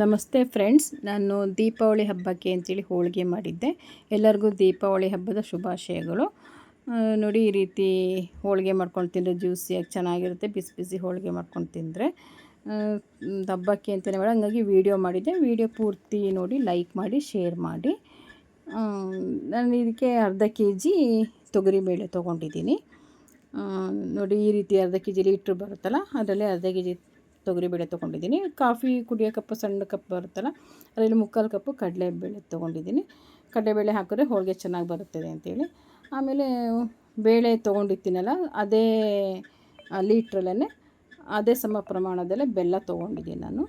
ನಮಸ್ತೆ ಫ್ರೆಂಡ್ಸ್, ನಾನು ದೀಪಾವಳಿ ಹಬ್ಬಕ್ಕೆ ಅಂತೇಳಿ ಹೋಳಿಗೆ ಮಾಡಿದ್ದೆ. ಎಲ್ಲರಿಗೂ ದೀಪಾವಳಿ ಹಬ್ಬದ ಶುಭಾಶಯಗಳು. ನೋಡಿ, ಈ ರೀತಿ ಹೋಳಿಗೆ ಮಾಡ್ಕೊಂಡು ತಿಂದರೆ ಜ್ಯೂಸಿಯಾಗಿ ಚೆನ್ನಾಗಿರುತ್ತೆ, ಬಿಸಿ ಬಿಸಿ ಹೋಳಿಗೆ ಮಾಡ್ಕೊಂಡು ತಿಂದರೆ. ಹಬ್ಬಕ್ಕೆ ಅಂತಲೇ ಮಾಡಿ, ಹಂಗಾಗಿ ವೀಡಿಯೋ ಮಾಡಿದ್ದೆ. ವೀಡಿಯೋ ಪೂರ್ತಿ ನೋಡಿ, ಲೈಕ್ ಮಾಡಿ, ಶೇರ್ ಮಾಡಿ. ನಾನು ಇದಕ್ಕೆ ಅರ್ಧ ಕೆ ಜಿ ತೊಗರಿಬೇಳೆ ತೊಗೊಂಡಿದ್ದೀನಿ. ನೋಡಿ, ಈ ರೀತಿ ಅರ್ಧ ಕೆ ಜಿ ಲೀಟ್ರ್ ಬರುತ್ತಲ್ಲ, ಅದರಲ್ಲಿ ಅರ್ಧ ಕೆ ಜಿ ತೊಗರಿಬೇಳೆ ತೊಗೊಂಡಿದ್ದೀನಿ. ಕಾಫಿ ಕುಡಿಯೋ ಕಪ್ಪು, ಸಣ್ಣ ಕಪ್ ಬರುತ್ತಲ್ಲ, ಅದರಲ್ಲಿ ಮುಕ್ಕಾಲು ಕಪ್ಪು ಕಡಲೆಬೇಳೆ ತೊಗೊಂಡಿದ್ದೀನಿ. ಕಡಲೆಬೇಳೆ ಹಾಕಿದ್ರೆ ಹೋಳಿಗೆ ಚೆನ್ನಾಗಿ ಬರುತ್ತದೆ ಅಂತೇಳಿ. ಆಮೇಲೆ ಬೇಳೆ ತೊಗೊಂಡಿರ್ತೀನಲ್ಲ ಅದೇ ಲೀಟ್ರಲ್ಲೇ ಅದೇ ಸಮ ಪ್ರಮಾಣದಲ್ಲೇ ಬೆಲ್ಲ ತೊಗೊಂಡಿದ್ದೀನಿ ನಾನು.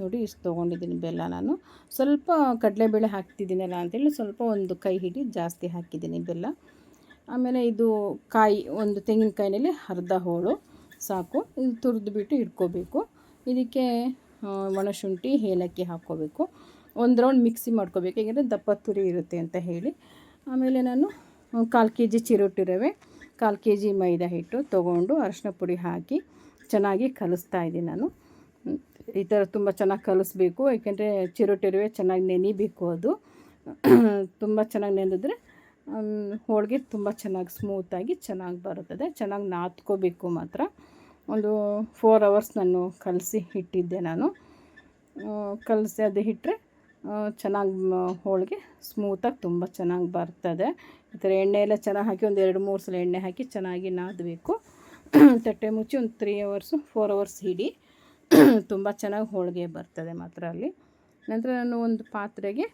ನೋಡಿ, ಇಷ್ಟು ತೊಗೊಂಡಿದ್ದೀನಿ ಬೆಲ್ಲ ನಾನು. ಸ್ವಲ್ಪ ಕಡಲೆಬೇಳೆ ಹಾಕ್ತಿದ್ದೀನಲ್ಲ ಅಂತೇಳಿ ಸ್ವಲ್ಪ ಒಂದು ಕೈ ಹಿಡಿ ಜಾಸ್ತಿ ಹಾಕಿದ್ದೀನಿ ಬೆಲ್ಲ. ಆಮೇಲೆ ಇದು ಕಾಯಿ, ಒಂದು ತೆಂಗಿನಕಾಯಿನಲ್ಲಿ ಅರ್ಧ ಹೋಳು ಸಾಕು. ಇದು ತುರಿದು ಬಿಟ್ಟು ಇಟ್ಕೋಬೇಕು. ಇದಕ್ಕೆ ಒಣಶುಂಠಿ ಏಲಕ್ಕಿ ಹಾಕ್ಕೋಬೇಕು. ಒಂದು ರೌಂಡ್ ಮಿಕ್ಸಿ ಮಾಡ್ಕೋಬೇಕು. ಏಕೆಂದರೆ ದಪ್ಪ ತುರಿ ಇರುತ್ತೆ ಅಂತ ಹೇಳಿ. ಆಮೇಲೆ ನಾನು ಕಾಲು ಕೆ ಜಿ ಚಿರೋಟಿ ರವೆ ಕಾಲು ಕೆ ಜಿ ಮೈದಾ ಹಿಟ್ಟು ತೊಗೊಂಡು ಅರಶಿನ ಪುಡಿ ಹಾಕಿ ಚೆನ್ನಾಗಿ ಕಲಿಸ್ತಾ ಇದ್ದೀನಿ ನಾನು. ಈ ಥರ ತುಂಬ ಚೆನ್ನಾಗಿ ಕಲಿಸ್ಬೇಕು. ಏಕೆಂದರೆ ಚಿರೋಟಿ ರವೆ ಚೆನ್ನಾಗಿ ನೆನಿಬೇಕು ಅದು. ತುಂಬ ಚೆನ್ನಾಗಿ ನೆನೆದ್ರೆ ಹೋಳಿಗೆ ತುಂಬ ಚೆನ್ನಾಗಿ ಸ್ಮೂತಾಗಿ ಚೆನ್ನಾಗಿ ಬರುತ್ತದೆ. ಚೆನ್ನಾಗಿ ನಾದ್ಕೋಬೇಕು ಮಾತ್ರ. ಒಂದು ಫೋರ್ ಅವರ್ಸ್ ನಾನು ಕಲಸಿ ಇಟ್ಟಿದ್ದೆ ನಾನು. ಕಲಸಿ ಅದು ಇಟ್ಟರೆ ಚೆನ್ನಾಗಿ ಹೋಳಿಗೆ ಸ್ಮೂತಾಗಿ ತುಂಬ ಚೆನ್ನಾಗಿ ಬರ್ತದೆ. ಈ ಥರ ಎಣ್ಣೆ ಎಲ್ಲ ಚೆನ್ನಾಗಿ ಹಾಕಿ ಒಂದು ಎರಡು ಮೂರು ಸಲ ಎಣ್ಣೆ ಹಾಕಿ ಚೆನ್ನಾಗಿ ನಾದಬೇಕು. ತಟ್ಟೆ ಮುಚ್ಚಿ ಒಂದು ತ್ರೀ ಅವರ್ಸು ಫೋರ್ ಅವರ್ಸ್ ಹಿಡಿ ತುಂಬ ಚೆನ್ನಾಗಿ ಹೋಳಿಗೆ ಬರ್ತದೆ ಮಾತ್ರ ಅಲ್ಲಿ. ನಂತರ ನಾನು ಒಂದು ಪಾತ್ರೆಗೆ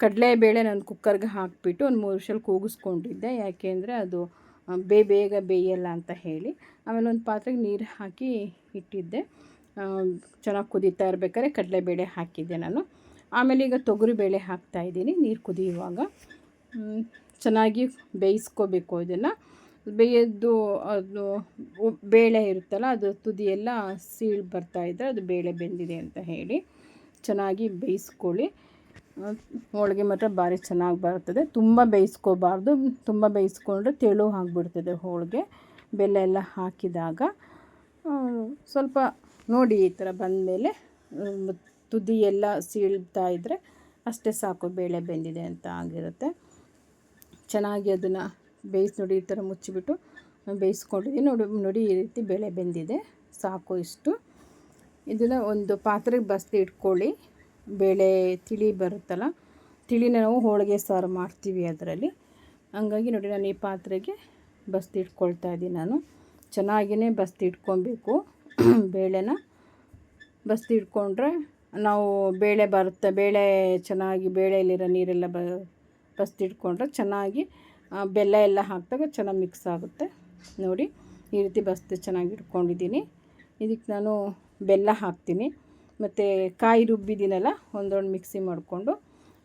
ಕಡಲೆಬೇಳೆ ನಾನು ಕುಕ್ಕರ್ಗೆ ಹಾಕಿಬಿಟ್ಟು ಒಂದು ಮೂರು ವಿಷಲ್ ಕೂಗಿಸ್ಕೊಂಡಿದ್ದೆ. ಯಾಕೆಂದರೆ ಅದು ಬೇ ಬೇಗ ಬೇಯಲ್ಲ ಅಂತ ಹೇಳಿ ಆಮೇಲೆ ಒಂದು ಪಾತ್ರೆಗೆ ನೀರು ಹಾಕಿ ಇಟ್ಟಿದ್ದೆ. ಚೆನ್ನಾಗಿ ಕುದೀತಾ ಇರ್ಬೇಕಾದ್ರೆ ಕಡಲೆಬೇಳೆ ಹಾಕಿದ್ದೆ ನಾನು. ಆಮೇಲೆ ಈಗ ತೊಗರಿಬೇಳೆ ಹಾಕ್ತಾಯಿದ್ದೀನಿ ನೀರು ಕುದಿಯುವಾಗ. ಚೆನ್ನಾಗಿ ಬೇಯಿಸ್ಕೋಬೇಕು ಅದನ್ನು ಬೇಯದ್ದು ಅದು ಬೇಳೆ ಇರುತ್ತಲ್ಲ, ಅದು ತುದಿಯೆಲ್ಲ ಸೀಳು ಬರ್ತಾ ಇದ್ದರೆ ಅದು ಬೇಳೆ ಬೆಂದಿದೆ ಅಂತ ಹೇಳಿ ಚೆನ್ನಾಗಿ ಬೇಯಿಸ್ಕೊಳ್ಳಿ. ಹೋಳಿಗೆ ಮಾತ್ರ ಭಾರಿ ಚೆನ್ನಾಗಿ ಬರ್ತದೆ. ತುಂಬ ಬೇಯಿಸ್ಕೋಬಾರ್ದು. ತುಂಬ ಬೇಯಿಸ್ಕೊಂಡ್ರೆ ತೆಳು ಆಗಿಬಿಡ್ತದೆ ಹೋಳಿಗೆ. ಬೆಲ್ಲ ಎಲ್ಲ ಹಾಕಿದಾಗ ಸ್ವಲ್ಪ ನೋಡಿ ಈ ಥರ ಬಂದಮೇಲೆ ತುದಿ ಎಲ್ಲ ಸೀಳ್ತಾ ಇದ್ದರೆ ಅಷ್ಟೇ ಸಾಕು, ಬೇಳೆ ಬೆಂದಿದೆ ಅಂತ ಆಗಿರುತ್ತೆ. ಚೆನ್ನಾಗಿ ಅದನ್ನು ಬೇಯಿಸಿ ನೋಡಿ ಈ ಥರ ಮುಚ್ಚಿಬಿಟ್ಟು ಬೇಯಿಸ್ಕೊಂಡಿದ್ದೀನಿ. ನೋಡಿ ನೋಡಿ ಈ ರೀತಿ ಬೇಳೆ ಬೆಂದಿದೆ. ಸಾಕು ಇಷ್ಟು. ಇದನ್ನು ಒಂದು ಪಾತ್ರೆಗೆ ಬಸ್ತಿ ಇಟ್ಕೊಳ್ಳಿ. ಬೇಳೆ ತಿಳಿ ಬರುತ್ತಲ್ಲ, ತಿಳಿನ ನಾವು ಹೋಳಿಗೆ ಸಾರು ಮಾಡ್ತೀವಿ ಅದರಲ್ಲಿ. ಹಂಗಾಗಿ ನೋಡಿ ನಾನು ಈ ಪಾತ್ರೆಗೆ ಬಸ್ತಿಟ್ಕೊಳ್ತಾ ಇದ್ದೀನಿ ನಾನು. ಚೆನ್ನಾಗಿಯೇ ಬಸ್ತಿಟ್ಕೊಬೇಕು ಬೇಳೆನ ಬಸ್ತಿಟ್ಕೊಂಡ್ರೆ ನಾವು ಬೇಳೆ ಬರುತ್ತೆ, ಬೇಳೆ ಚೆನ್ನಾಗಿ ಬೇಳೆಯಲ್ಲಿರೋ ನೀರೆಲ್ಲ ಬ ಬಸ್ತಿಟ್ಕೊಂಡ್ರೆ ಚೆನ್ನಾಗಿ ಬೆಲ್ಲ ಎಲ್ಲ ಹಾಕಿದಾಗ ಚೆನ್ನಾಗಿ ಮಿಕ್ಸ್ ಆಗುತ್ತೆ. ನೋಡಿ ಈ ರೀತಿ ಬಸ್ತಿ ಚೆನ್ನಾಗಿ ಇಟ್ಕೊಂಡಿದ್ದೀನಿ. ಇದಕ್ಕೆ ನಾನು ಬೆಲ್ಲ ಹಾಕ್ತೀನಿ. ಮತ್ತು ಕಾಯಿ ರುಬ್ಬಿದ್ದೀನಲ್ಲ, ಒಂದೊಂದು ಮಿಕ್ಸಿ ಮಾಡಿಕೊಂಡು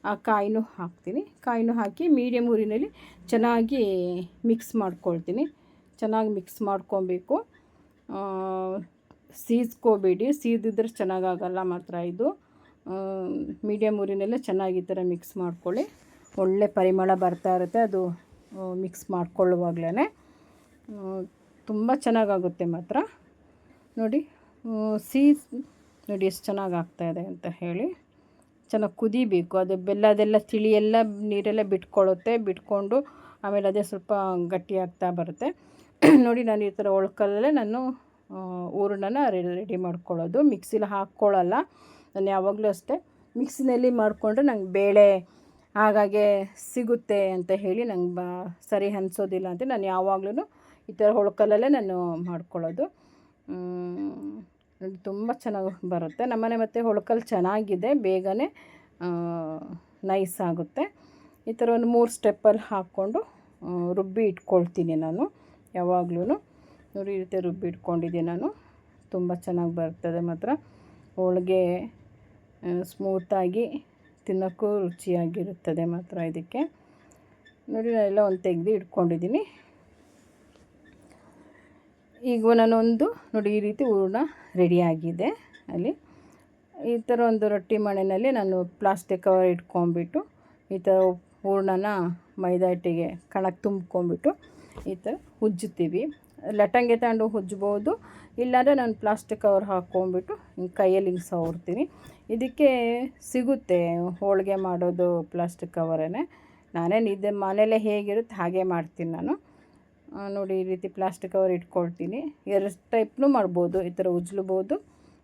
ಆ ಕಾಯಿನೂ ಹಾಕ್ತೀನಿ. ಕಾಯಿನೂ ಹಾಕಿ ಮೀಡಿಯಮ್ ಊರಿನಲ್ಲಿ ಚೆನ್ನಾಗಿ ಮಿಕ್ಸ್ ಮಾಡ್ಕೊಳ್ತೀನಿ. ಚೆನ್ನಾಗಿ ಮಿಕ್ಸ್ ಮಾಡ್ಕೊಬೇಕು. ಸೀಸ್ಕೋಬೇಡಿ. ಸೀದಿದ್ರೆ ಚೆನ್ನಾಗಾಗಲ್ಲ ಮಾತ್ರ ಇದು. ಮೀಡಿಯಮ್ ಊರಿನಲ್ಲೇ ಚೆನ್ನಾಗಿ ಈ ಥರ ಮಿಕ್ಸ್ ಮಾಡ್ಕೊಳ್ಳಿ. ಒಳ್ಳೆ ಪರಿಮಳ ಬರ್ತಾ ಇರುತ್ತೆ, ಅದು ಮಿಕ್ಸ್ ಮಾಡ್ಕೊಳ್ಳುವಾಗಲೇ ತುಂಬ ಚೆನ್ನಾಗಾಗುತ್ತೆ ಮಾತ್ರ. ನೋಡಿ ಸೀಸ್ ನೋಡಿ ಎಷ್ಟು ಚೆನ್ನಾಗಿ ಆಗ್ತಾಯಿದೆ ಅಂತ ಹೇಳಿ. ಚೆನ್ನಾಗಿ ಕುದಿಬೇಕು. ಅದು ಬೆಲ್ಲದೆಲ್ಲ ತಿಳಿ ಎಲ್ಲ ನೀರೆಲ್ಲ ಬಿಟ್ಕೊಳ್ಳುತ್ತೆ. ಬಿಟ್ಕೊಂಡು ಆಮೇಲೆ ಅದೇ ಸ್ವಲ್ಪ ಗಟ್ಟಿ ಆಗ್ತಾ ಬರುತ್ತೆ. ನೋಡಿ ನಾನು ಈ ಥರ ಒಳ್ಕಲ್ಲೇ ನಾನು ಹೂರಣನ ರೆಡಿ ಮಾಡ್ಕೊಳ್ಳೋದು. ಮಿಕ್ಸಿಲಿ ಹಾಕ್ಕೊಳ್ಳಲ್ಲ. ನಾನು ಯಾವಾಗಲೂ ಅಷ್ಟೇ ಮಿಕ್ಸಿನಲ್ಲಿ ಮಾಡಿಕೊಂಡ್ರೆ ನಂಗೆ ಬೇಳೆ ಹಾಗಾಗೆ ಸಿಗುತ್ತೆ ಅಂತ ಹೇಳಿ ನಂಗೆ ಬಾ, ಸರಿ ಅನಿಸೋದಿಲ್ಲ ಅಂತ ನಾನು ಯಾವಾಗಲೂ ಈ ಥರ ಹೊಳ್ಕಲ್ಲಲ್ಲೇ ನಾನು ಮಾಡ್ಕೊಳ್ಳೋದು. ತುಂಬ ಚೆನ್ನಾಗಿ ಬರುತ್ತೆ. ನಮ್ಮನೆ ಮತ್ತು ಹೊಳ್ಕಲ್ ಚೆನ್ನಾಗಿದೆ, ಬೇಗನೆ ನೈಸ್ ಆಗುತ್ತೆ. ಈ ಥರ ಒಂದು ಮೂರು ಸ್ಟೆಪ್ಪಲ್ಲಿ ಹಾಕ್ಕೊಂಡು ರುಬ್ಬಿ ಇಟ್ಕೊಳ್ತೀನಿ ನಾನು ಯಾವಾಗ್ಲೂ ನೋಡಿ, ಈ ರೀತಿ ರುಬ್ಬಿ ಇಟ್ಕೊಂಡಿದ್ದೀನಿ ನಾನು. ತುಂಬ ಚೆನ್ನಾಗಿ ಬರ್ತದೆ ಮಾತ್ರ. ಹೋಳಿಗೆ ಸ್ಮೂತಾಗಿ ತಿನ್ನೋಕ್ಕೂ ರುಚಿಯಾಗಿರುತ್ತದೆ ಮಾತ್ರ ಇದಕ್ಕೆ. ನೋಡಿ, ನಾನೆಲ್ಲ ಒಂದು ತೆಗೆದು ಇಟ್ಕೊಂಡಿದ್ದೀನಿ. ಈಗ ನಾನೊಂದು, ನೋಡಿ ಈ ರೀತಿ ಹೂರ್ಣ ರೆಡಿಯಾಗಿದೆ ಅಲ್ಲಿ. ಈ ಥರ ಒಂದು ರೊಟ್ಟಿ ಮಣೆಯಲ್ಲಿ ನಾನು ಪ್ಲಾಸ್ಟಿಕ್ ಕವರ್ ಇಟ್ಕೊಂಡ್ಬಿಟ್ಟು, ಈ ಥರ ಹೂರ್ಣನ ಮೈದಾ ಹಿಟ್ಟಿಗೆ ಕಣಕ್ಕೆ ತುಂಬ್ಕೊಂಡ್ಬಿಟ್ಟು ಈ ಥರ ಉಜ್ಜುತ್ತೀವಿ ಲಟಂಗೆ ತಗೊಂಡು ಉಜ್ಬೋದು ಇಲ್ಲಾಂದರೆ ನಾನು ಪ್ಲಾಸ್ಟಿಕ್ ಕವರ್ ಹಾಕ್ಕೊಂಬಿಟ್ಟು ಹಿಂಗೆ ಕೈಯಲ್ಲಿ ಹಿಂಗೆ ಸವರ್ತೀನಿ. ಇದಕ್ಕೆ ಸಿಗುತ್ತೆ ಹೋಳಿಗೆ ಮಾಡೋದು ಪ್ಲಾಸ್ಟಿಕ್ ಕವರೇ ನಾನೇನು ಇದು ಮನೇಲೆ ಹೇಗಿರುತ್ತೆ ಹಾಗೆ ಮಾಡ್ತೀನಿ ನಾನು. ನೋಡಿ, ಈ ರೀತಿ ಪ್ಲಾಸ್ಟಿಕ್ ಕವರ್ ಇಟ್ಕೊಳ್ತೀನಿ. ಎರಡು ಟೈಪ್ನು ಮಾಡ್ಬೋದು. ಈ ಥರ ಉಜ್ಲಬೋದು.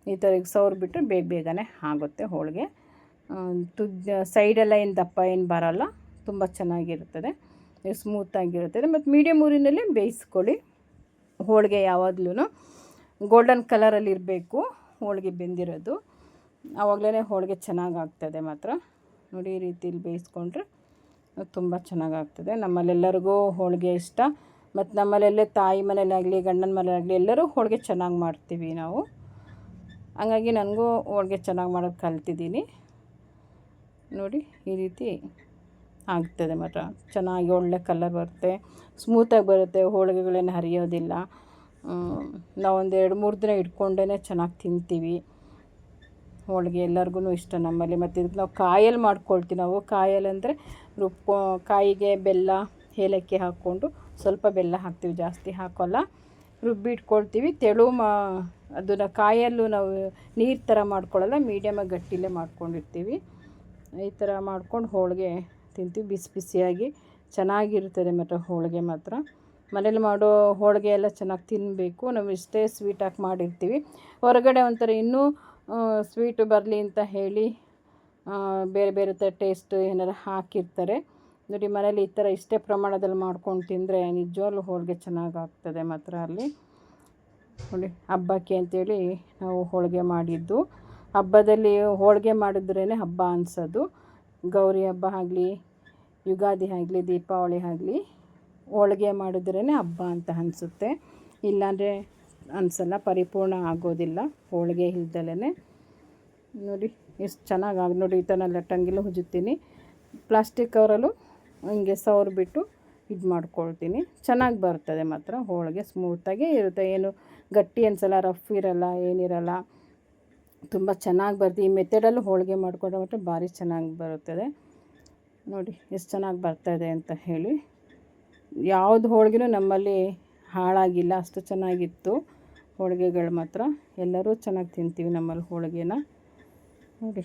ಈ ಥರ ಸೌರ್ ಬಿಟ್ಟರೆ ಬೇಗ ಬೇಗನೆ ಆಗುತ್ತೆ ಹೋಳಿಗೆ. ತುದ್ ಸೈಡೆಲ್ಲ ಏನು ದಪ್ಪ ಏನು ಬರೋಲ್ಲ. ತುಂಬ ಚೆನ್ನಾಗಿರ್ತದೆ ಸ್ಮೂತಾಗಿರುತ್ತದೆ ಮತ್ತು ಮೀಡಿಯಮ್ ಊರಿನಲ್ಲಿ ಬೇಯಿಸ್ಕೊಳ್ಳಿ. ಹೋಳಿಗೆ ಯಾವಾಗ್ಲೂ ಗೋಲ್ಡನ್ ಕಲರಲ್ಲಿ ಇರಬೇಕು. ಹೋಳಿಗೆ ಬೆಂದಿರೋದು. ಆವಾಗಲೇ ಹೋಳಿಗೆ ಚೆನ್ನಾಗಾಗ್ತದೆ ಮಾತ್ರ. ನೋಡಿ, ಈ ರೀತಿಲಿ ಬೇಯಿಸ್ಕೊಂಡ್ರೆ ತುಂಬ ಚೆನ್ನಾಗಾಗ್ತದೆ ನಮ್ಮಲ್ಲೆಲ್ಲರಿಗೂ ಹೋಳಿಗೆ ಇಷ್ಟ. ಮತ್ತು ನಮ್ಮಲ್ಲೆಲ್ಲ ತಾಯಿ ಮನೇಲಾಗಲಿ ಗಂಡನ ಮನೇಲಾಗಲಿ ಎಲ್ಲರೂ ಹೋಳಿಗೆ ಚೆನ್ನಾಗಿ ಮಾಡ್ತೀವಿ ನಾವು. ಹಂಗಾಗಿ ನನಗೂ ಹೋಳಿಗೆ ಚೆನ್ನಾಗಿ ಮಾಡೋದು ಕಲ್ತಿದ್ದೀನಿ. ನೋಡಿ, ಈ ರೀತಿ ಆಗ್ತದೆ ಮಾತ್ರ. ಚೆನ್ನಾಗಿ ಒಳ್ಳೆ ಕಲರ್ ಬರುತ್ತೆ ಸ್ಮೂತಾಗಿ ಬರುತ್ತೆ ಹೋಳಿಗೆಗಳೇನು ಹರಿಯೋದಿಲ್ಲ. ನಾವೊಂದು ಎರಡು, ಮೂರು ದಿನ ಇಟ್ಕೊಂಡೇ ಚೆನ್ನಾಗಿ ತಿಂತೀವಿ. ಹೋಳಿಗೆ ಎಲ್ಲರಿಗೂ ಇಷ್ಟ ನಮ್ಮಲ್ಲಿ. ಮತ್ತು ಇದಕ್ಕೆ ನಾವು ಕಾಯಲ್ಲಿ ಮಾಡ್ಕೊಳ್ತೀವಿ ನಾವು. ಕಾಯಲ್ಲಿ ಅಂದರೆ ರುಬ್ಕೊ, ಕಾಯಿಗೆ ಬೆಲ್ಲ, ಏಲಕ್ಕಿ ಹಾಕ್ಕೊಂಡು ಸ್ವಲ್ಪ ಬೆಲ್ಲ ಹಾಕ್ತೀವಿ, ಜಾಸ್ತಿ ಹಾಕೋಲ್ಲ. ರುಬ್ಬಿಟ್ಕೊಳ್ತೀವಿ ತೆಳು ಮಾ, ಅದನ್ನು ಕಾಯಲ್ಲೂ ನಾವು ನೀರು ಥರ ಮಾಡ್ಕೊಳ್ಳಲ್ಲ ಮೀಡಿಯಮಾಗಿ ಗಟ್ಟಿಲೇ ಮಾಡ್ಕೊಂಡಿರ್ತೀವಿ. ಈ ಥರ ಮಾಡ್ಕೊಂಡು ಹೋಳಿಗೆ ತಿಂತೀವಿ, ಬಿಸಿ ಬಿಸಿಯಾಗಿ. ಚೆನ್ನಾಗಿರ್ತದೆ ಮತ್ತು ಹೋಳಿಗೆ ಮಾತ್ರ. ಮನೇಲಿ ಮಾಡೋ ಹೋಳಿಗೆ ಎಲ್ಲ ಚೆನ್ನಾಗಿ ತಿನ್ನಬೇಕು ನಾವು ಇಷ್ಟೇ ಸ್ವೀಟ್ ಮಾಡಿರ್ತೀವಿ. ಹೊರಗಡೆ ಒಂಥರ ಇನ್ನೂ ಸ್ವೀಟು ಬರಲಿ ಅಂತ ಹೇಳಿ ಬೇರೆ ಬೇರೆ ಥರ ಟೇಸ್ಟ್ ಏನಾರು ಹಾಕಿರ್ತಾರೆ. ನೋಡಿ, ಮನೇಲಿ ಈ ಥರ ಇಷ್ಟೇ ಪ್ರಮಾಣದಲ್ಲಿ ಮಾಡ್ಕೊಂಡು ತಿಂದರೆ ನಿಜವಾಗ್ಲೂ ಹೋಳಿಗೆ ಚೆನ್ನಾಗಾಗ್ತದೆ ಮಾತ್ರ ಅಲ್ಲಿ. ನೋಡಿ, ಹಬ್ಬಕ್ಕೆ ಅಂತೇಳಿ ನಾವು ಹೋಳಿಗೆ ಮಾಡಿದ್ದು. ಹಬ್ಬದಲ್ಲಿ ಹೋಳಿಗೆ ಮಾಡಿದ್ರೇ ಹಬ್ಬ ಅನಿಸೋದು. ಗೌರಿ ಹಬ್ಬ ಆಗಲಿ, ಯುಗಾದಿ ಆಗಲಿ, ದೀಪಾವಳಿ ಆಗಲಿ ಹೋಳಿಗೆ ಮಾಡಿದ್ರೇ ಹಬ್ಬ ಅಂತ ಅನಿಸುತ್ತೆ. ಇಲ್ಲಾಂದರೆ ಅನಿಸಲ್ಲ, ಪರಿಪೂರ್ಣ ಆಗೋದಿಲ್ಲ, ಹೋಳಿಗೆ ಇಲ್ದಲೇ ನೋಡಿ, ಎಷ್ಟು ಚೆನ್ನಾಗಿ ನೋಡಿ, ಈ ಥರ ಲಟ್ಟಂಗಿಲ್ಲ, ಹುಜುತ್ತೀನಿ. ಪ್ಲಾಸ್ಟಿಕ್ ಕವರಲ್ಲೂ ಹಿಂಗೆ ಸವ್ರು ಬಿಟ್ಟು ಇದು ಮಾಡ್ಕೊಳ್ತೀನಿ. ಚೆನ್ನಾಗಿ ಬರ್ತದೆ ಮಾತ್ರ, ಹೋಳಿಗೆ ಸ್ಮೂತಾಗೇ ಇರುತ್ತೆ. ಏನು ಗಟ್ಟಿ ಅನಿಸಲ್ಲ ರಫ್ ಇರಲ್ಲ, ಏನಿರಲ್ಲ. ತುಂಬ ಚೆನ್ನಾಗಿ ಬರ್ತೀವಿ ಈ ಮೆಥಡಲ್ಲೂ ಹೋಳಿಗೆ ಮಾಡಿಕೊಂಡ್ರೆ ಮಾತ್ರ ಭಾರಿ ಚೆನ್ನಾಗಿ ಬರುತ್ತದೆ. ನೋಡಿ, ಎಷ್ಟು ಚೆನ್ನಾಗಿ ಬರ್ತಾಯಿದೆ ಅಂತ ಹೇಳಿ. ಯಾವುದು ಹೋಳಿಗೆನೂ ನಮ್ಮಲ್ಲಿ ಹಾಳಾಗಿಲ್ಲ, ಅಷ್ಟು ಚೆನ್ನಾಗಿತ್ತು. ಹೋಳಿಗೆಗಳು ಮಾತ್ರ. ಎಲ್ಲರೂ ಚೆನ್ನಾಗಿ ತಿಂತೀವಿ ನಮ್ಮಲ್ಲಿ ಹೋಳಿಗೆನ. ನೋಡಿ,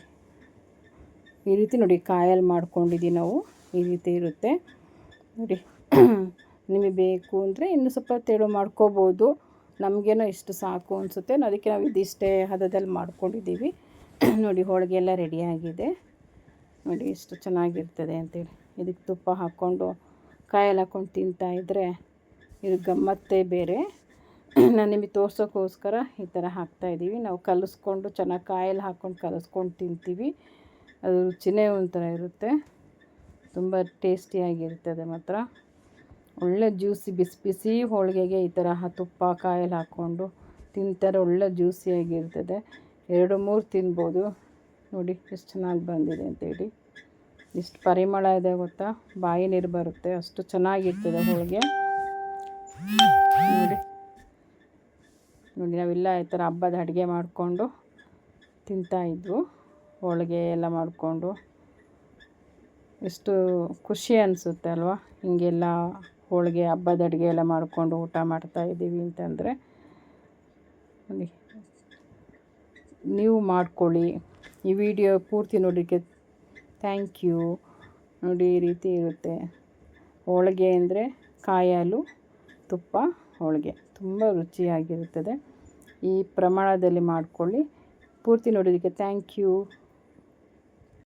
ಈ ರೀತಿ ನೋಡಿ ಕಾಯಲ್ಲಿ ಮಾಡ್ಕೊಂಡಿದ್ದೀವಿ ನಾವು. ಈ ರೀತಿ ಇರುತ್ತೆ. ನೋಡಿ. ನಿಮಗೆ ಬೇಕು ಅಂದರೆ ಇನ್ನೂ ಸ್ವಲ್ಪ ತೆಳು ಮಾಡ್ಕೋಬೋದು. ನಮಗೇನೋ ಇಷ್ಟು ಸಾಕು ಅನಿಸುತ್ತೆ. ಅದಕ್ಕೆ ನಾವು ಇದಿಷ್ಟೇ ಹದದಲ್ಲಿ ಮಾಡ್ಕೊಂಡಿದ್ದೀವಿ. ನೋಡಿ ಹೋಳಿಗೆ ಎಲ್ಲ ರೆಡಿಯಾಗಿದೆ ನೋಡಿ, ಇಷ್ಟು ಚೆನ್ನಾಗಿರ್ತದೆ ಅಂತೇಳಿ. ಇದಕ್ಕೆ ತುಪ್ಪ ಹಾಕ್ಕೊಂಡು, ಕಾಯಲ್ಲಿ ಹಾಕ್ಕೊಂಡು ತಿಂತಾಯಿದ್ರೆ ಇದು ಗಮ್ಮತ್ತೇ ಬೇರೆ. ನಾನು ನಿಮಗೆ ತೋರ್ಸೋಕ್ಕೋಸ್ಕರ ಈ ಥರ ಹಾಕ್ತಾಯಿದ್ದೀವಿ ನಾವು ಕಲಿಸ್ಕೊಂಡು ಚೆನ್ನಾಗಿ ಕಾಯಲ್ಲಿ ಹಾಕ್ಕೊಂಡು ಕಲಿಸ್ಕೊಂಡು ತಿಂತೀವಿ. ಅದು ರುಚಿನೇ ಒಂಥರ ಇರುತ್ತೆ. ತುಂಬ ಟೇಸ್ಟಿಯಾಗಿರ್ತದೆ ಮಾತ್ರ. ಒಳ್ಳೆ ಜ್ಯೂಸಿ ಬಿಸಿ ಬಿಸಿ ಹೋಳಿಗೆಗೆ ಈ ಥರ ತುಪ್ಪ ಕಾಯಲ್ಲಿ ಹಾಕ್ಕೊಂಡು ತಿಂತಾರೆ, ಒಳ್ಳೆ ಜ್ಯೂಸಿಯಾಗಿರ್ತದೆ. ಎರಡು, ಮೂರು ತಿನ್ಬೋದು. ನೋಡಿ, ಎಷ್ಟು ಚೆನ್ನಾಗಿ ಬಂದಿದೆ ಅಂತೇಳಿ ಎಷ್ಟು ಪರಿಮಳ ಇದೆ ಗೊತ್ತಾ? ಬಾಯಿ ನೀರು ಬರುತ್ತೆ. ಅಷ್ಟು ಚೆನ್ನಾಗಿರ್ತದೆ ಹೋಳಿಗೆ. ನೋಡಿ. ನೋಡಿ, ನಾವೆಲ್ಲ ಈ ಥರ ಹಬ್ಬದ ಅಡುಗೆ ಮಾಡಿಕೊಂಡು ತಿಂತಾಯಿದ್ವು ಹೋಳಿಗೆ ಎಲ್ಲ ಮಾಡಿಕೊಂಡು. ಎಷ್ಟು ಖುಷಿ ಅನಿಸುತ್ತೆ ಅಲ್ವಾ? ಹೀಗೆಲ್ಲ ಹೋಳಿಗೆ ಹಬ್ಬದ ಅಡುಗೆ ಎಲ್ಲ ಮಾಡಿಕೊಂಡು ಊಟ ಮಾಡ್ತಾಯಿದ್ದೀವಿ ಅಂತಂದರೆ ನೀವು ಮಾಡ್ಕೊಳ್ಳಿ. ಈ ವಿಡಿಯೋ ಪೂರ್ತಿ ನೋಡಲಿಕ್ಕೆ ಥ್ಯಾಂಕ್ ಯು ನೋಡಿ ಈ ರೀತಿ ಇರುತ್ತೆ. ಹೋಳಿಗೆ ಅಂದರೆ ಕಾಯಾಲು, ತುಪ್ಪ, ಹೋಳಿಗೆ. ತುಂಬ ರುಚಿಯಾಗಿರುತ್ತದೆ. ಈ ಪ್ರಮಾಣದಲ್ಲಿ ಮಾಡ್ಕೊಳ್ಳಿ. ಪೂರ್ತಿ ನೋಡೋದಕ್ಕೆ ಥ್ಯಾಂಕ್ ಯು